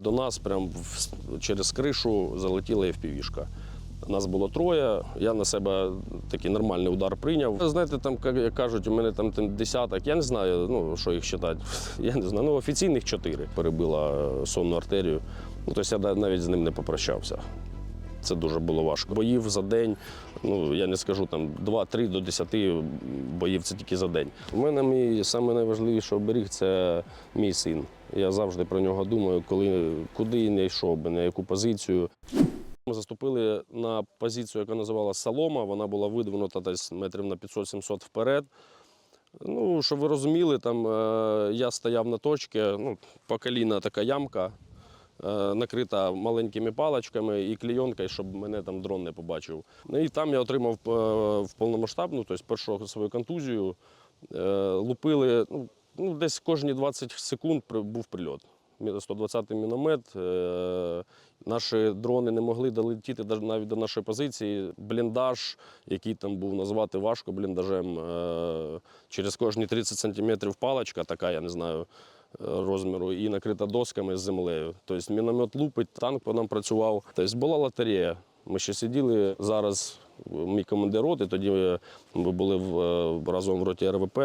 До нас прям через кришу залетіла FPV-шка. Нас було троє. Я на себе такий нормальний удар прийняв. Знаєте, там як кажуть, у мене там десяток. Я не знаю, ну що їх вважати. Я не знаю. Ну офіційних чотири перебила сонну артерію. Ну тобто я навіть з ним не попрощався. Це дуже було важко. Боїв за день, ну я не скажу там 2-3 до 10 боїв це тільки за день. У мене мій найважливіший оберіг це мій син. Я завжди про нього думаю, коли куди не йшов би, на яку позицію. Ми заступили на позицію, яка називалася Солома. Вона була видвинута десь метрів на 500-700 вперед. Ну, щоб ви розуміли, там е, я стояв на точці, ну, по коліна така ямка, е, накрита маленькими паличками і клейонкою, щоб мене там дрон не побачив. Ну, і там я отримав е, в повномасштабну, тобто першу свою контузію. Е, лупили ну, ну, десь кожні 20 секунд був прильот. 120-й міномет. Е, наші дрони не могли долетіти навіть до нашої позиції. Бліндаж, який там був назвати важко бліндажем. Е, через кожні 30 сантиметрів паличка, така, я не знаю, е, розміру, і накрита досками з землею. Тобто міномет лупить, танк по нам працював. Тобто була лотерея. Ми ще сиділи зараз. Мій командир роти, тоді ми були разом в роті РВП.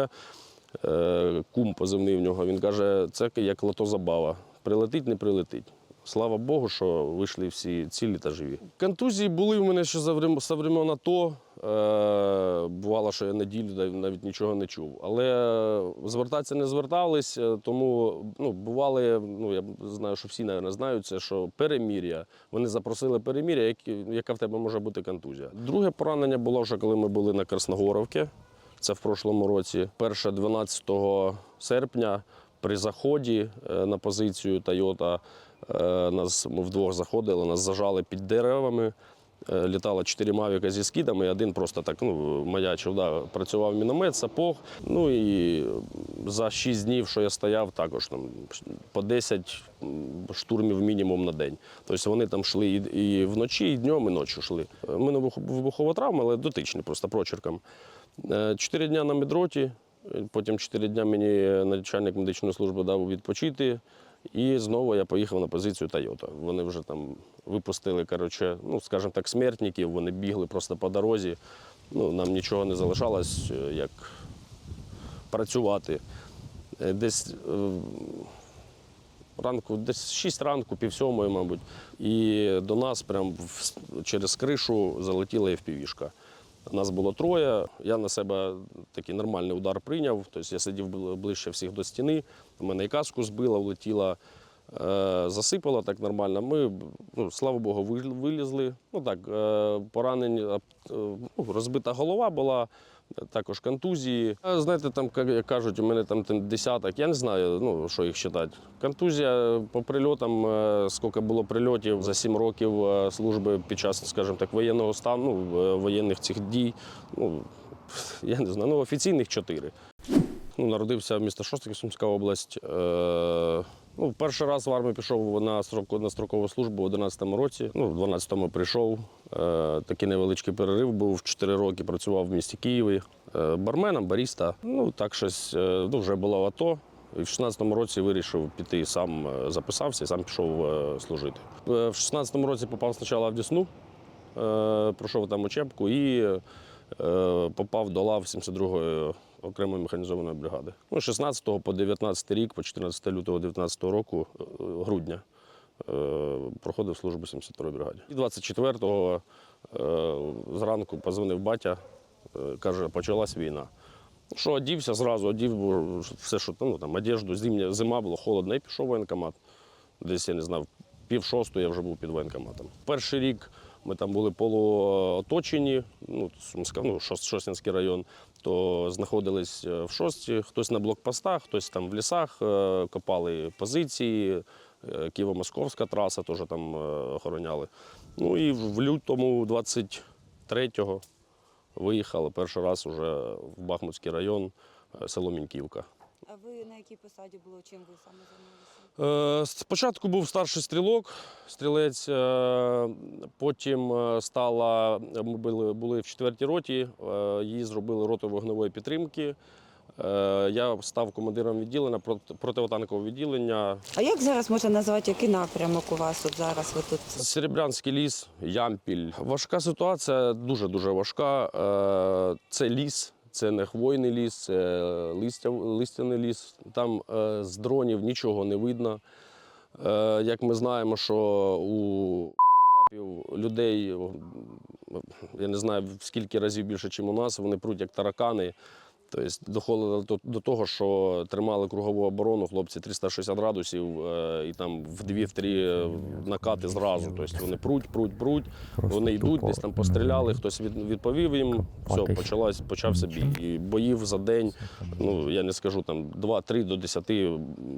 Е, Кум позивний в нього. Він каже, це як лото забава. Прилетить, не прилетить. Слава Богу, що вийшли всі цілі та живі. Контузії були в мене ще за врем- за времен АТО. Е, бувало, що я неділю нав- навіть нічого не чув. Але звертатися не звертались, е, тому ну, бували, ну я знаю, що всі, мабуть, знають це, що перемір'я. Вони запросили перемір'я, яка в тебе може бути контузія. Друге поранення було вже, коли ми були на Красногоровці. Це в прошлому році. Перше 12 серпня при заході е, на позицію Тойота е, нас ми вдвох заходили, нас зажали під деревами. Е, Літало чотири мавіка зі скидами, один просто так ну, маячив. Да. Працював міномет, сапог. Ну і за 6 днів, що я стояв, також там по 10 штурмів мінімум на день. Тобто вони там йшли і, і вночі, і днем, і ночі йшли. Мене вибухова травма, але дотичні, просто прочерком. Е, Чотири дня на медроті, е, потім чотири дня мені начальник медичної служби дав відпочити. І знову я поїхав на позицію Тойота. Вони вже там випустили, коротше, ну, скажімо так, смертників, вони бігли просто по дорозі. Ну, нам нічого не залишалось, е, як працювати. Е, Десь е, ранку, десь 6 ранку, пів сьомої, мабуть. І до нас прям в- через кришу залетіла FPV-шка. Нас було троє. Я на себе такий нормальний удар прийняв. Тобто я сидів ближче всіх до стіни. У мене і каску збила, влетіла, е, засипала так нормально. Ми, ну, слава Богу, вилізли. Ну так, е, поранень, е, ну, розбита голова була. Також контузії. Знаєте, там як- кажуть, у мене там десяток. Я не знаю, ну що їх вважати. Контузія по прильотам, скільки було прильотів за сім років служби під час, скажімо так, воєнного стану, ну, воєнних цих дій. Ну я не знаю, ну офіційних чотири. Ну, народився в місто Шостик, Сумська область. Ну, перший раз в армію пішов на, строку, на строкову службу в 11-му році. Ну, в 12-му прийшов. Е, такий невеличкий перерив був. 4 роки працював в місті Києві. Е, барменом, баріста. Ну, так щось е, ну, вже було в АТО. І в 16-му році вирішив піти сам е, записався і сам пішов е, служити. Е, В 16-му році попав спочатку в Десну, е, пройшов там учебку і е, попав до лав 72-ї окремої механізованої бригади. Ну, 16 по 19 рік, по 14 лютого 19 року, е, грудня, е, проходив службу 72-ї бригаді. І 24-го е, зранку позвонив батя, каже, почалась війна. Що одівся зразу, одів все, що ну, там, одежду, зимня, зима було холодно, і пішов воєнкомат. Десь я не знав, пів шостого я вже був під воєнкоматом. Перший рік ми там були полуоточені, ну, Сумська, ну, Шос- Шостянський район, то знаходились е, в шості, хтось на блокпостах, хтось там в лісах, е, копали позиції, е, Києво-Московська траса теж там охороняли. Ну і в лютому 23-го виїхали перший раз уже в Бахмутський район, село Міньківка. А ви на якій посаді було? Чим ви саме займалися? Е, Спочатку був старший стрілок, стрілець, е, потім е, стала, ми були, були в четвертій роті, її зробили роту вогневої підтримки. Я став командиром відділення проти- противотанкового відділення. А як зараз можна назвати, який напрямок у вас от зараз? Ви тут Серебрянський ліс, Ямпіль. Важка ситуація, дуже дуже важка. Це ліс, це не хвойний ліс, це листя, листяний ліс. Там е, з дронів нічого не видно. Е, Як ми знаємо, що у людей, я не знаю в скільки разів більше, ніж у нас, вони пруть як таракани. Тобто доходило до, того, що тримали кругову оборону хлопці 360 градусів е, і там в дві-три е, накати зразу. Тобто вони пруть, пруть, пруть, вони йдуть, десь там постріляли, хтось від, відповів їм, все, почалась, почався бій. І боїв за день, ну я не скажу там 2-3 до 10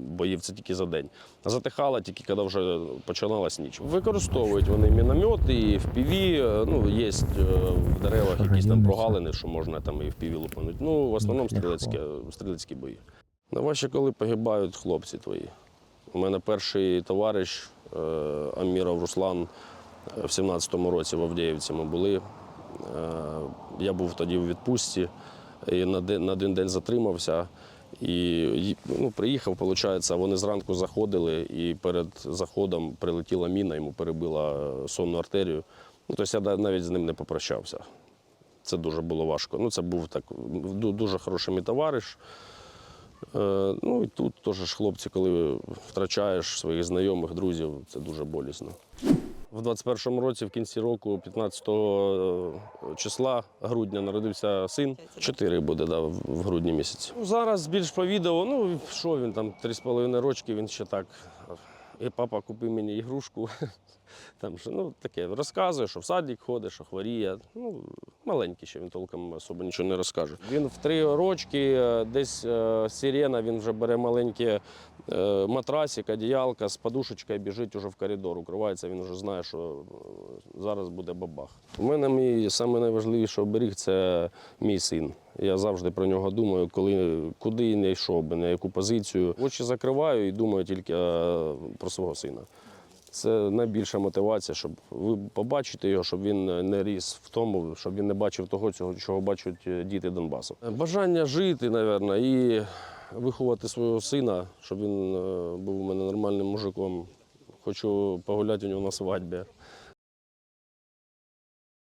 боїв це тільки за день. А затихала тільки коли вже починалась ніч. Використовують вони міномети і FPV, е, ну є в деревах якісь там прогалини, що можна там і FPV лупануть. Ну, основному стрілецькі, стрілецькі бої. Найважче, коли погибають хлопці твої. У мене перший товариш е, Аміров Руслан е, в 17-му році в Авдіївці ми були. Е, Я був тоді у відпустці і на на один день затримався. І ну, приїхав, виходить, вони зранку заходили, і перед заходом прилетіла міна, йому перебила е, сонну артерію. Ну, тобто я навіть з ним не попрощався. Це дуже було важко. Ну, це був так дуже хороший мій товариш. Е, Ну і тут теж хлопці, коли втрачаєш своїх знайомих, друзів, це дуже болісно. В 21-му році, в кінці року, 15 числа грудня, народився син. Чотири буде да, в грудні місяці. Ну, зараз більш по відео, ну що він там, 3,5 рочки, він ще так. І папа купив мені ігрушку. Там ще, ну, таке розказує, що в садик ходить, що хворіє. Ну, маленький ще він толком особо нічого не розкаже. Він в три рочки е, десь е, сирена, він вже бере маленьке матрасик, одіялка з подушечкою біжить уже в коридор, укривається, він вже знає, що е, зараз буде бабах. У мене мій найважливіший оберіг це мій син. Я завжди про нього думаю, коли куди не йшов би, на яку позицію. Очі закриваю і думаю тільки про свого сина. Це найбільша мотивація, щоб ви побачите його, щоб він не ріс в тому, щоб він не бачив того, чого бачать е, діти Донбасу. Бажання жити, мабуть, і виховати свого сина, щоб він е, був у мене нормальним мужиком. Хочу погуляти у нього на свадьбі.